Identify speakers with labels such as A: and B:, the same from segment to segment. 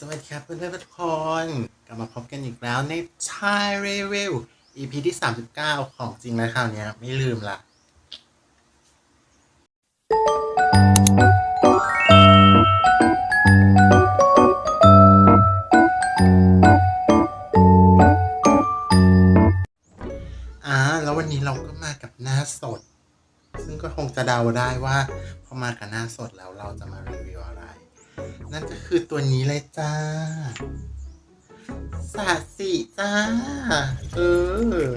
A: สวัสดีครับเพื่อนๆทุกคน กลับมาพบกันอีกแล้วในชายรีวิว EP ที่ 39 ของจริงแล้วคราวนี้ไม่ลืมละ อ่า แล้ววันนี้เราก็มากับหน้าสด ซึ่งก็คงจะเดาได้ว่า พอมากับหน้าสดแล้วเราจะมารีวิว นั่นก็คือตัวนี้เลยจ้า สาสิจ้า เออ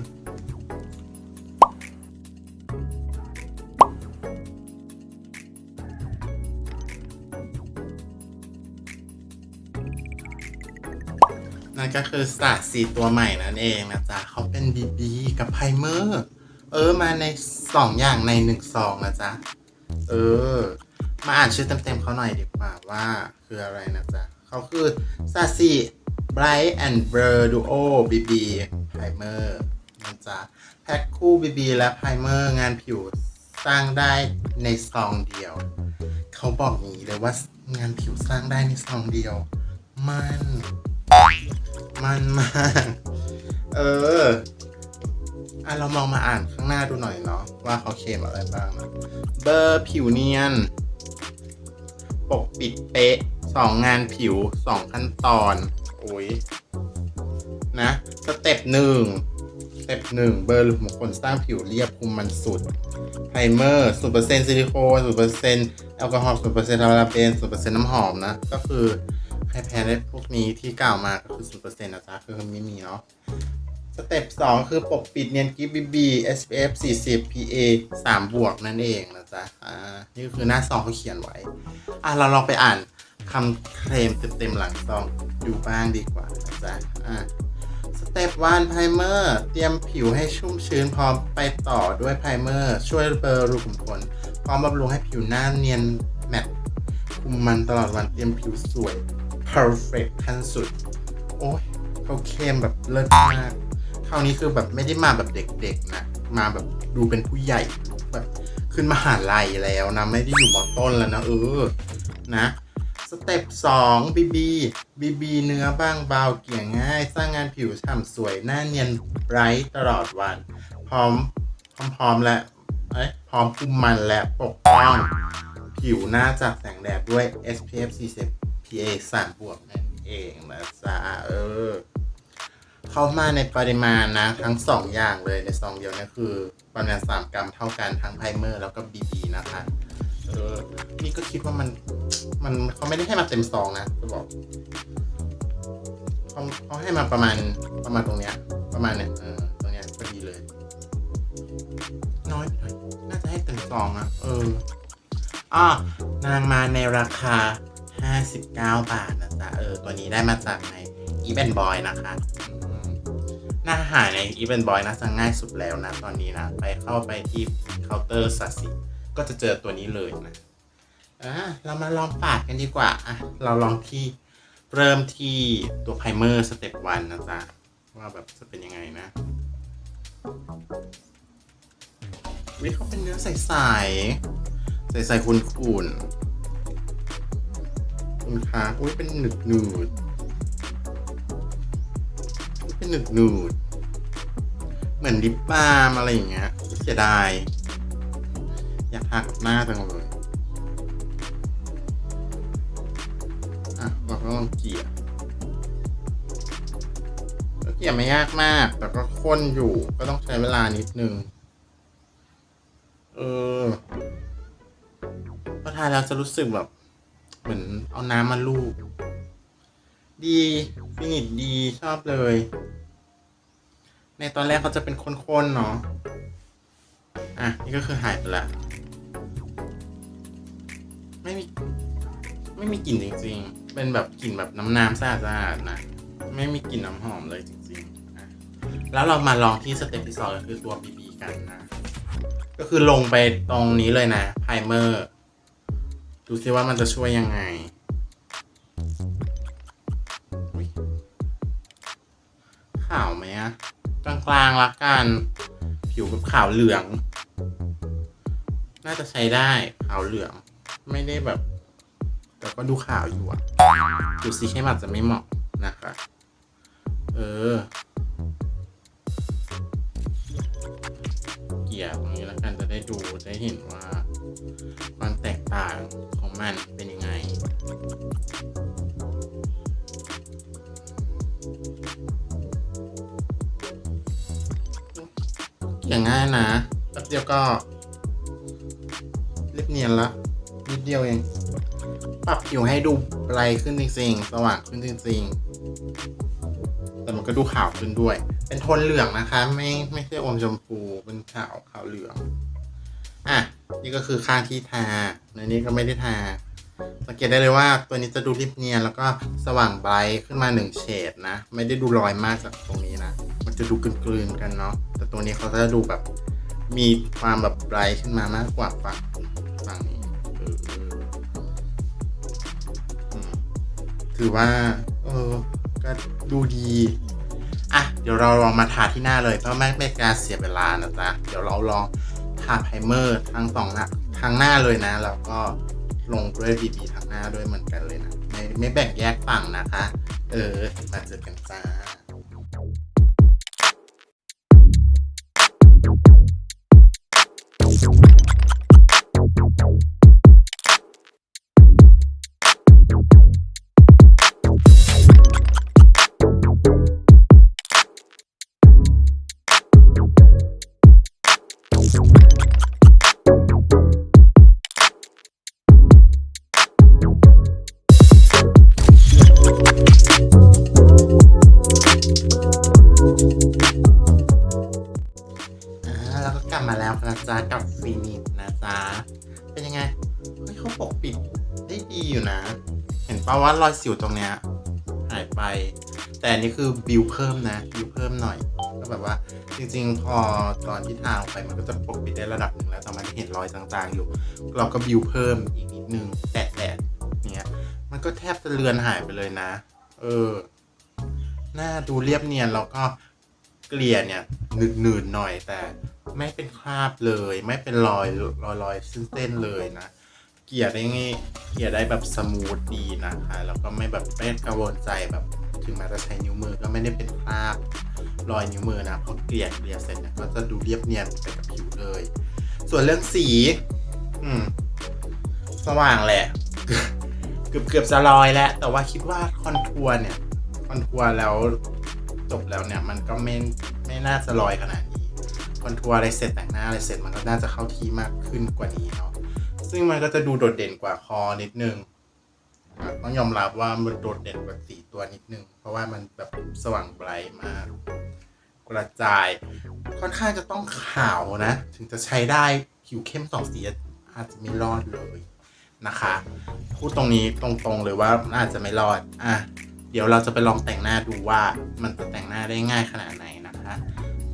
A: นั่นก็คือสาสีตัวใหม่นั่นเองนะจ๊ะเขาเป็นบีบีกับไพรเมอร์ เออ มาในสองอย่างในหนึ่งซองนะจ๊ะ เออ มาอ่านชื่อเต็มๆเขาหน่อยดีกว่าว่า คืออะไรนะจ๊ะเขาคือซาซิ Bright and Blur Duo BB Primer นะจ๊ะแพ็คคู่ BB และ Primer งานผิวสร้างได้ในซองเดียว เขาบอกอย่างนี้เลยว่างานผิวสร้างได้ในซองเดียว มัน มันมากเอออะเราลองมาอ่านข้างหน้าดูหน่อยเนาะว่าเขาเขียนอะไรบ้างนะเบอร์ผิวเนียน ปกปิดเป๊ะ สองงานผิวสองขั้นตอนโอ้ยนะสเต็ปหนึ่งสเต็ปหนึ่งเบอร์ลุมขนสร้างผิวเรียบคุมมันสุดไพรเมอร์ศูนเปอร์เซ็นต์ซิลิโคนศูนเปอร์เซ็นต์แอลกอฮอล์ศูนเปอร์เซ็นต์พาราเบนศูนเปอร์เซ็นต์น้ำหอมนะ ก็คือใครแพ้ได้พวกนี้ที่กล่าวมาก็คือศูนเปอร์เซ็นต์นะจ๊ะคือไม่มีเนาะสเต็ปสองคือปกปิดเนียนกิฟบีบี SPF 40 PA 3 บวกนั่นเองนะจ๊ะอ่านี่คือหน้าซองเขาเขียนไว้ อะ เราลองไปอ่าน คำเคลมเต็มๆหลังซองดูบ้างดีกว่านะจ๊ะอ่าสเต็ปวันไพรเมอร์เตรียมผิวให้ชุ่มชื้นพร้อมไปต่อด้วยไพรเมอร์ ช่วยเบลอรูขุมขนพร้อมบำรุงให้ผิวหน้าเนียนแมตต์คุมมันตลอดวันเตรียมผิวสวย perfect ขั้นสุด โอ้ยเขาเคลมแบบเลิศมากคราวนี้คือแบบไม่ได้มาแบบเด็กๆนะ มาแบบดูเป็นผู้ใหญ่แบบขึ้นมหาลัยแล้วนะ ไม่ได้อยู่มอต้นแล้วนะ เออนะ สเต็ปสองบีบีบีเนื้อบางเบาเกี่ยงง่าย สร้างงานผิวฉ่ำสวยหน้าเนียนไบรท์ตลอดวัน พร้อมพร้อมและพร้อมคุมมันและปกป้องผิวหน้าจากแสงแดดด้วย SPF 40 PA 3บวกนั่นเองนะจ๊ะเออ เข้ามาในปริมาณนะ ทั้งสองอย่างเลยในซองเดียวนี่คือ ปริมาณสามกรัมเท่ากันทั้งไพรเมอร์แล้วก็บีบีนะคะ ออนี่ก็คิดว่ามัน มันเขาไม่ได้ให้มาเต็มซองนะจะบอกเขาเขาให้มาประมาณประมาณตรงเนี้ย ประมาณเนี้ยเออตรงเนี้ยพอดีเลย น้อยหน่อยน่าจะให้เต็มซองนะเอออ่านางมาในราคา 59 บาทนะจ๊ะเออ ตัวนี้ได้มาจากใน e v e n Boy นะคะหน้าหาใน e v e n Boy น่าจะง่ายสุดแล้วนะ ตอนนี้นะ ไปเข้าไปที่เคาน์เตอร์สัสิ ก็จะเจอตัวนี้เลยนะอะเรามาลองปาดกันดีกว่าอะเราลองที่เริ่มที่ตัวไพรเมอร์สเต็ปวันนะจ๊ะว่าแบบจะเป็นยังไงนะวิเขาเป็นเนื้อใสๆ ใสๆขุ่นๆคุณคะอุ้ยเป็นหนึดหนืดเป็นหนึดหนืดเหมือนลิปบาล์มอะไรอย่างเงี้ยเสียดาย อยากทากับหน้าจังเลยอะเราก็ลองเกลี่ยก็เกลี่ยไม่ยากมาก แต่ก็ข้นอยู่ก็ต้องใช้เวลานิดนึง เออพอทานแล้วจะรู้สึกแบบ เหมือนเอาน้ำมาลูบดีฟินิชดีชอบเลย ในตอนแรกเขาจะเป็นข้นๆเนาะอะ นี่ก็คือหายไปละ ไม่มีไม่มีกลิ่นจริง ๆ เป็นแบบกลิ่นแบบน้ำน้ำสะอาดๆนะ ไม่มีกลิ่นน้ำหอมเลยจริงๆอะแล้วเรามาลองที่สเต็ปที่สองก็คือตัวบีบีกันนะ ก็คือลงไปตรงนี้เลยนะไพรเมอร์ดูซิว่ามันจะช่วยยังไงขาวไหมอะกลางๆละกัน ผิวแบบขาวเหลือง น่าจะใช้ได้ขาวเหลือง ไม่ได้แบบ แต่ก็ดูข่าวอยู่อะดูสีเข้มอาจจะไม่เหมาะนะคะ เออ เกี่ยวตรงนี้แล้วกันจะได้ดูได้เห็นว่าความแตกต่างของมันเป็นยังไงเกี่ยงง่ายนะแป๊บเดียวก็เรียบเนียนละ ดเดียวเอง ปรับผิวให้ดูไบรท์ขึ้นจริงๆสว่างขึ้นจริงๆ แต่มันก็ดูขาวขึ้นด้วย เป็นโทนเหลืองนะคะ ไม่ไม่ใช่อมชมพูเป็นขาวขาวเหลือง อะ นี่ก็คือข้างที่ทาในนี้ก็ไม่ได้ทา สังเกตได้เลยว่าตัวนี้จะดูริบเนียนแล้วก็สว่างไบรท์ขึ้นมาหนึ่งเฉดนะ ไม่ได้ดูรอยมากจากตรงนี้นะ มันจะดูกลืนๆกันเนาะ แต่ตัวนี้เขาจะดูแบบมีความแบบไบรท์ขึ้นมามากกว่าฝั่ง คือว่า เออก็ดูดี อะ เดี๋ยวเราลองมาทาที่หน้าเลย เพราะไม่เป็นการเสียเวลานะจ๊ะ เดี๋ยวเราลองทาไพรเมอร์ทั้งสองหน้าทั้งหน้าเลยนะ แล้วก็ลงด้วยบีบีทั้งหน้าด้วยเหมือนกันเลยนะ ไม่ไม่แบ่งแยกฝั่งนะคะ เออ มาเจอกันจ้า รอยสิวตรงเนี้ยหายไป แต่อันนี้คือบิวเพิ่มนะบิวเพิ่มหน่อยก็แบบว่าจริงๆ พอตอนที่ทาลงไปมันก็จะปกปิดได้ระดับหนึ่งแล้วแต่มันเห็นรอยจางๆอยู่ เราก็บิวเพิ่มอีกนิดนึงแตะๆเนี้ยมันก็แทบจะเลือนหายไปเลยนะ เออหน้าดูเรียบเนียนแล้วก็เกลี่ยเนี่ยหนืดๆหน่อยแต่ไม่เป็นคราบเลย ไม่เป็นรอยรอยรอยเส้นๆเลยนะ เกลี่ยได้ง่ายเกลี่ยได้แบบสมูทดีนะคะ แล้วก็ไม่แบบไม่กังวลใจแบบถึงแม้จะใช้นิ้วมือก็ไม่ได้เป็นคราบรอยนิ้วมือนะพอเกลี่ยเกลี่ยเสร็จเนี่ยก็จะดูเรียบเนียนไปกับผิวเลย ส่วนเรื่องสี อืม สว่างแหละ เกือบเกือบจะลอยแล้ว แต่ว่าคิดว่าคอนทัวร์เนี่ย คอนทัวร์แล้วจบแล้วเนี่ยมันก็ไม่ไม่น่าจะลอยขนาดนี้ คอนทัวร์อะไรเสร็จแต่งหน้าอะไรเสร็จมันก็น่าจะเข้าที่มากขึ้นกว่านี้เนาะ ซึ่งมันก็จะดูโดดเด่นกว่าคอนิดนึงต้องยอมรับว่ามันโดดเด่นกว่าสีตัวนิดนึง เพราะว่ามันแบบสว่างไบรท์มากกระจาย ค่อนข้างจะต้องขาวนะ ถึงจะใช้ได้ผิวเข้มสองสีอาจจะไม่รอดเลยนะคะ พูดตรงนี้ตรงๆเลยว่าอาจจะไม่รอดอะเดี๋ยวเราจะไปลองแต่งหน้าดูว่ามันจะแต่งหน้าได้ง่ายขนาดไหนนะคะ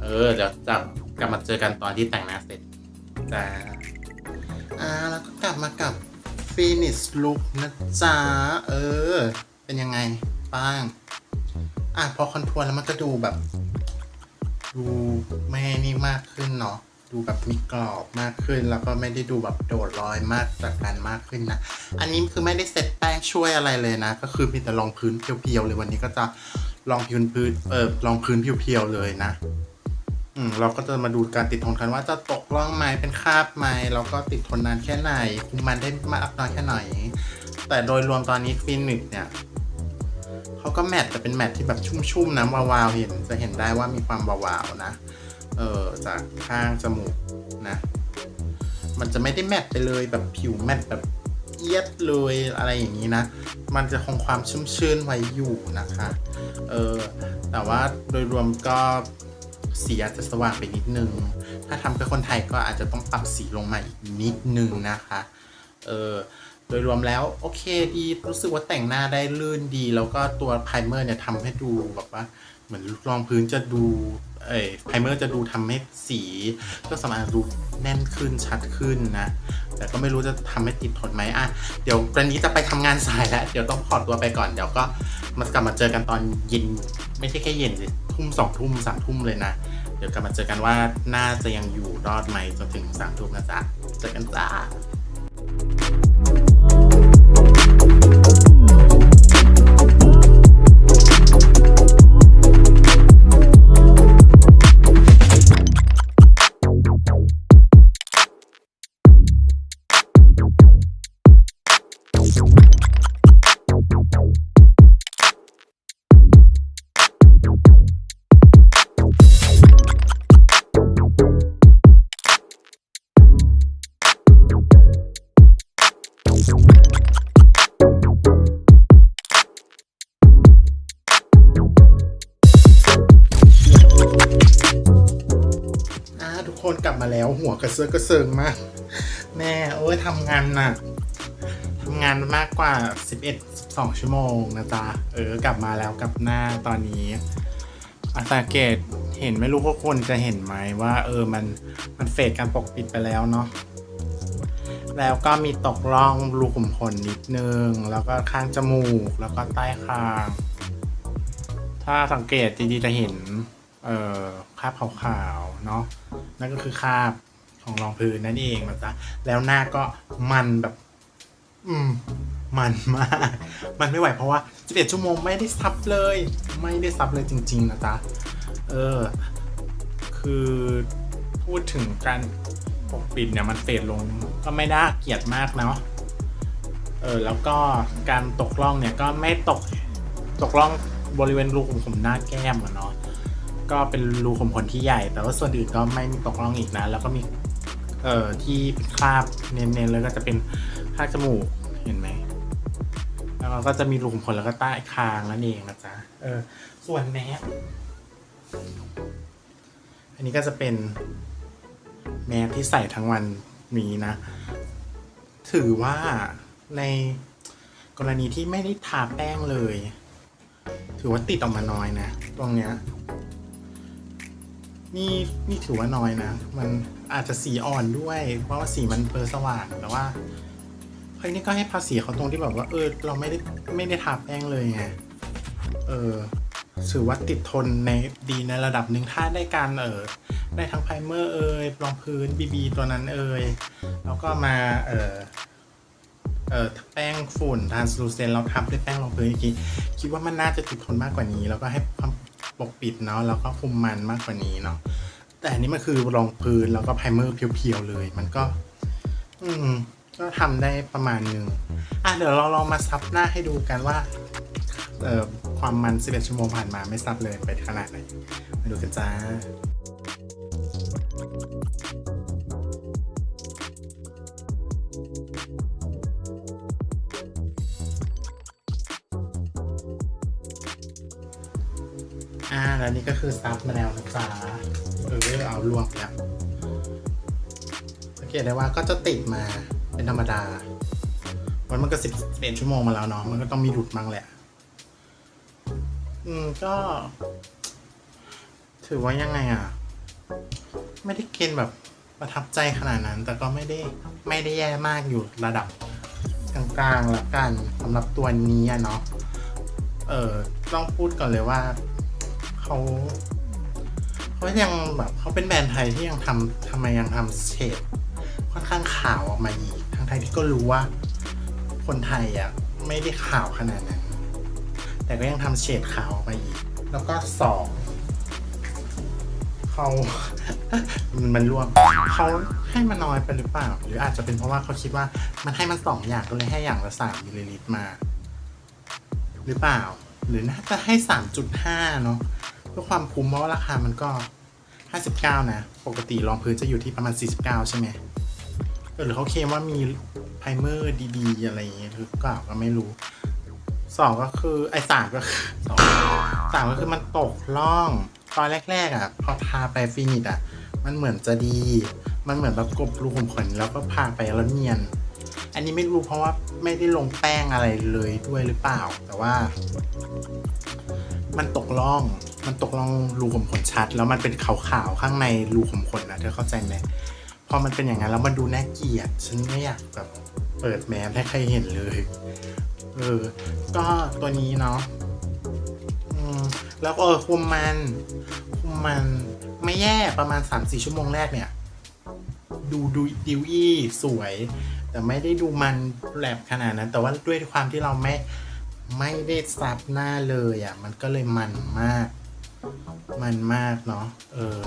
A: เออ เดี๋ยวจะกลับมาเจอกันตอนที่แต่งหน้าเสร็จจ้า อ่าแล้วก็กลับมากับ finish look นะจ๊ะ เออ เป็นยังไงบ้าง อะ พอคอนทัวร์แล้วมันก็ดูแบบ ดูไม่นี่มากขึ้นเนาะดูแบบมีกรอบมากขึ้น แล้วก็ไม่ได้ดูแบบโดดรอยมากจากกันมากขึ้นนะ อันนี้คือไม่ได้เซ็ตแป้งช่วยอะไรเลยนะ ก็คือมีแต่รองพื้นเพียวๆเลยวันนี้ก็จะลองพื้นพื้นเออลองพื้นเพียวๆเลยนะ อืมเราก็จะมาดูการติดทนกันว่าจะตกร่องไหมเป็นคราบไหมแล้วก็ติดทนนานแค่ไหน คุมมันได้มากน้อยแค่ไหน แต่โดยรวมตอนนี้ฟินิกเนี่ยเขาก็แมทแต่เป็นแมทที่แบบชุ่มๆนะวาวๆเห็นจะเห็นได้ว่ามีความวาวๆนะ เออจากข้างจมูกนะ มันจะไม่ได้แมทไปเลยแบบผิวแมทแบบเอียดเลยอะไรอย่างนี้นะ มันจะคงความชุ่มชื่นไว้อยู่นะคะ เออแต่ว่าโดยรวมก็ สีอาจจะสว่างไปนิดนึง ถ้าทำเป็นคนไทยก็อาจจะต้องปรับสีลงมาอีกนิดนึงนะคะ เออโดยรวมแล้วโอเคดี รู้สึกว่าแต่งหน้าได้ลื่นดี แล้วก็ตัวไพรเมอร์เนี่ยทำให้ดูแบบว่าเหมือนรองพื้นจะดูเอ้ยไพรเมอร์จะดูทำให้สีก็สามารถดูแน่นขึ้นชัดขึ้นนะ แต่ก็ไม่รู้จะทำให้ติดทนไหมอะ เดี๋ยววันนี้จะไปทำงานสายแล้ว เดี๋ยวต้องขอตัวไปก่อน เดี๋ยวก็มากลับมาเจอกันตอนเย็น ไม่ใช่แค่เย็นสิทุ่มสองทุ่มสามทุ่มเลยนะ เดี๋ยวกลับมาเจอกันว่าน่าจะยังอยู่รอดไหมจนถึงสามทุ่มนะจ๊ะเจอกันจ้า กระเสริงมาก แม่โอ้ยทำงานหนักทำงานมากกว่า 11 12 ชั่วโมงนะจ๊ะ เออกลับมาแล้วกับหน้าตอนนี้อาสังเกตเห็นไม่รู้พวกคนจะเห็นไหมว่า เออมันมันเฟดการปกปิดไปแล้วเนาะแล้วก็มีตกร่องรูขุมขนนิดนึง แล้วก็ข้างจมูก แล้วก็ใต้คาง ถ้าสังเกตดีๆจะเห็น เอ่อคราบขาวๆ เนาะนั่นก็คือคราบ ของรองพื้นนั่นเองนะจ๊ะแล้วหน้าก็มันแบบ อืม มันมาก มันไม่ไหวเพราะว่า11ชั่วโมงไม่ได้ซับเลย ไม่ได้ซับเลยจริง ๆ นะจ๊ะ เออ คือพูดถึงการปกปิดเนี่ยมันเฟดลงก็ไม่น่าเกลียดมากเนาะ เออ แล้วก็การตกล่องเนี่ยก็ไม่ตกตกล่องบริเวณรูขุมขนหน้าแก้มอะเนาะก็เป็นรูขุมขนที่ใหญ่ แต่ว่าส่วนอื่นก็ไม่มีตกล่องอีกนะ แล้วก็มี เอ่อที่เป็นคราบเน้นๆเลยก็จะเป็นข้างจมูกเห็นไหมแล้วเราก็จะมีรูขุมขนแล้วก็ใต้คางนั่นเองนะจ๊ะเออส่วนแมสอันนี้ก็จะเป็นแมสที่ใส่ทั้งวันนี้นะ ถือว่าในกรณีที่ไม่ได้ทาแป้งเลย ถือว่าติดออกมาน้อยนะ ตรงเนี้ย นี่นี่ถือว่าน้อยนะ มันอาจจะสีอ่อนด้วย เพราะว่าสีมันเบลอสว่างแต่ว่าเฮ้ยนี่ก็ให้ภาษีเขาตรงที่แบบว่าเออ เราไม่ได้ไม่ได้ทาแป้งเลยไงเออถือว่าติดทนในดีในระดับหนึ่งถ้าได้การเออได้ทั้งไพรเมอร์เอยรองพื้นบีบีตัวนั้นเอยแล้วก็มาเออเออแป้งฝุ่นทานสลูเซนเราทำด้วยแป้งรองพื้นอีกทีคิดว่ามันน่าจะติดทนมากกว่านี้ แล้วก็ให้ความ ปกปิดเนาะแล้วก็คุมมันมากกว่านี้เนาะแต่อันนี้มันคือรองพื้นแล้วก็ไพรเมอร์เพียวๆเลย มันก็ อืมก็ทำได้ประมาณหนึงอะเดี๋ยวเราลองมาซับหน้าให้ดูกันว่าเอ่อความมัน 11 ชั่วโมงผ่านมาไม่ซับเลยไปขนาดไหนมาดูกันจ้า อ่าแล้วนี่ก็คือซับมาแล้วนะจ๊ะเออเอาลวกแล้วสังเกตได้ว่าก็จะติดมาเป็นธรรมดาวันมันก็สิบเอ็ดชั่วโมงมาแล้วเนาะมันก็ต้องมีหลุดมั้งแหละ อืมก็ ถือว่ายังไงอะ ไม่ได้กณฑ์แบบประทับใจขนาดนั้น แต่ก็ไม่ได้ไม่ได้แย่มากอยู่ระดับกลางๆละกันสำหรับตัวนี้เนาะเออต้องพูดก่อนเลยว่า เขาเขายังแบบเขาเป็นแบรนด์ไทยที่ยังทำทำไมยังทำเฉดค่อนข้างขาวออกมาอีกทั้งไทยที่ก็รู้ว่า คนไทยอะไม่ได้ขาวขนาดนั้น แต่ก็ยังทำเฉดขาวออกมาอีก แล้วก็สองเขามันรวมเขาให้มันน้อยไปหรือเปล่า หรืออาจจะเป็นเพราะว่าเขาคิดว่ามันให้มันสองอย่างก็เลยให้อย่างละสามมิลลิลิตรมา หรือเปล่า หรือน่าจะให้สามจุดห้าเนาะ พื่อความคุ้มเพราะว่าราคามันก็ห้าสิบเก้านะ ปกติรองพื้นจะอยู่ที่ประมาณสี่สิบเก้าใช่ไหมหรือเขาเคลมว่ามีไพรเมอร์ดีๆ อะไรอย่างเงี้ยหรือเปล่าก็ไม่รู้สองก็คือไอ้สามก็คือสองสามก็คือมันตกล่อง ตอนแรก ๆ อะ พอทาไปฟินิชอะ มันเหมือนจะดี มันเหมือนแบบกบรูขุมขนแล้วก็พาไปแล้วเนียน อันนี้ไม่รู้เพราะว่าไม่ได้ลงแป้งอะไรเลยด้วยหรือเปล่า แต่ว่า มันตกล่อง มันตกล่องรูขุมขนชัด แล้วมันเป็นขาวๆข้างในรูขุมขนนะเธอเข้าใจไหมพอมันเป็นอย่างนั้นแล้วมันดูน่าเกลียด ฉันไม่อยากแบบเปิดแมสให้ใครเห็นเลย เออ ก็ตัวนี้เนาะแล้วเออคุมมันคุมมันไม่แย่ประมาณ 3-4 ชั่วโมงแรกเนี่ย ดูดูดิวอี้สวย แต่ไม่ได้ดูมันแหลบขนาดนั้น แต่ว่าด้วยความที่เราไม่ ไม่ได้ซับหน้าเลยอะ มันก็เลยมันมาก มันมากเนาะเออ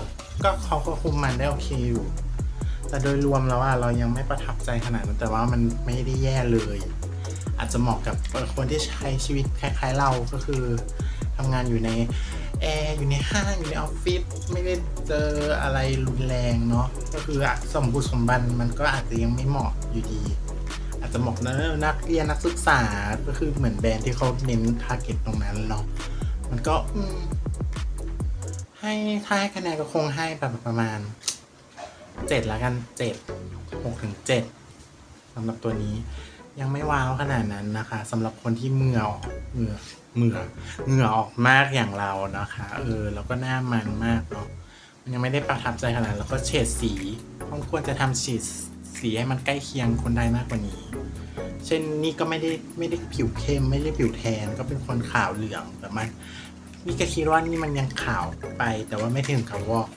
A: ก็เขาก็คุมมันได้โอเคอยู่ แต่โดยรวมแล้วอะเรายังไม่ประทับใจขนาดนั้นแต่ว่ามันไม่ได้แย่เลย อาจจะเหมาะกับคนที่ใช้ชีวิตคล้าย ๆ เราก็คือทำงานอยู่ในแอร์อยู่ในห้างอยู่ในออฟฟิศไม่ได้เจออะไรรุนแรงเนาะก็คืออะสมบูรณ์สมบันมันก็อาจจะยังไม่เหมาะอยู่ดี จจะเหมาะนะนักเรียนนักศึกษาก็คือเหมือนแบรนด์ที่เขาเน้นทาร์เก็ตตรงนั้นเนาะมันก็อืให้ถ้าให้คะแนนก็คงให้แบบประมาณเจ็ดแล้วกันเจ็ดหกถึงเจ็ดสำหรับตัวนี้ ยังไม่ว้าวขนาดนั้นนะคะสำหรับคนที่เหงื่อออกเหงื่อเหงื่อเหงื่อออกมากอย่างเรานะคะเออแล้วก็หน้ามันมากเนาะมันยังไม่ได้ประทับใจขนาดแล้วก็เฉดสีต้องควรจะทำฉีด สีให้มันใกล้เคียงคนได้มากกว่านี้ เช่นนี่ก็ไม่ได้ไม่ได้ผิวเข้ม ไม่ได้ผิวแทนก็เป็นคนขาวเหลืองแต่มันนี่ก็คิดว่านี่มันยังขาวไป แต่ว่าไม่ถึงกับวอก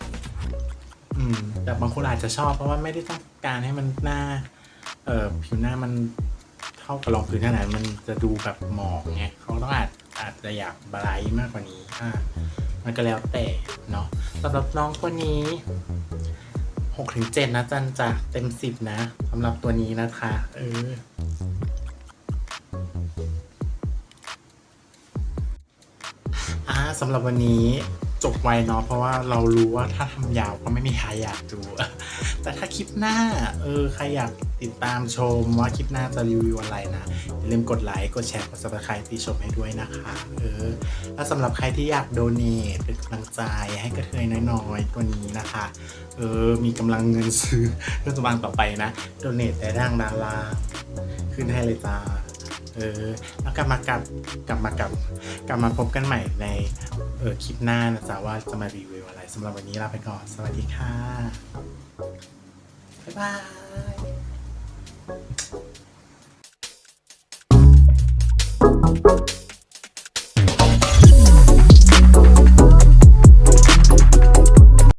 A: อืม แต่บางคนอาจจะชอบเพราะว่าไม่ได้ต้องการให้มันหน้า เอ่อผิวหน้ามันเท่ากับรองพื้นขนาดมันจะดูแบบหมองไงเขาต้องอาจอาจจะอยากบรายมากกว่านี้อ่ามันก็แล้วแต่เนาะสำหรับน้องคนนี้ หกถึงเจ็ดนะจันจะเต็มสิบนะสำหรับตัวนี้นะคะ เออ อ่าสำหรับวันนี้จบไวเนาะเพราะว่าเรารู้ว่าถ้าทำยาวก็ไม่มีใครอยากดู แต่ถ้าคลิปหน้า เออ ใครอยาก ติดตามชมว่าคลิปหน้าจะรีวิวอะไรนะ อย่าลืมกดไลค์ กดแชร์ กด subscribe ที่ชมให้ด้วยนะคะเออแล้วสำหรับใครที่อยากโดเนทเป็นกำลังใจให้กระเทยน้อยๆ ตัวนี้นะคะ เออ มีกำลังเงินซื้อเรื่องสมางต่อไปนะ โดเนทได้ทางดาราขึ้นให้เลยจ้าเออแล้วกลับมากับกลับมากับกลับมาพบกันใหม่ในเออคลิปหน้านะจ๊ะว่าจะมารีวิวอะไรสำหรับวันนี้ลาไปก่อน สวัสดีค่ะ บ๊ายบาย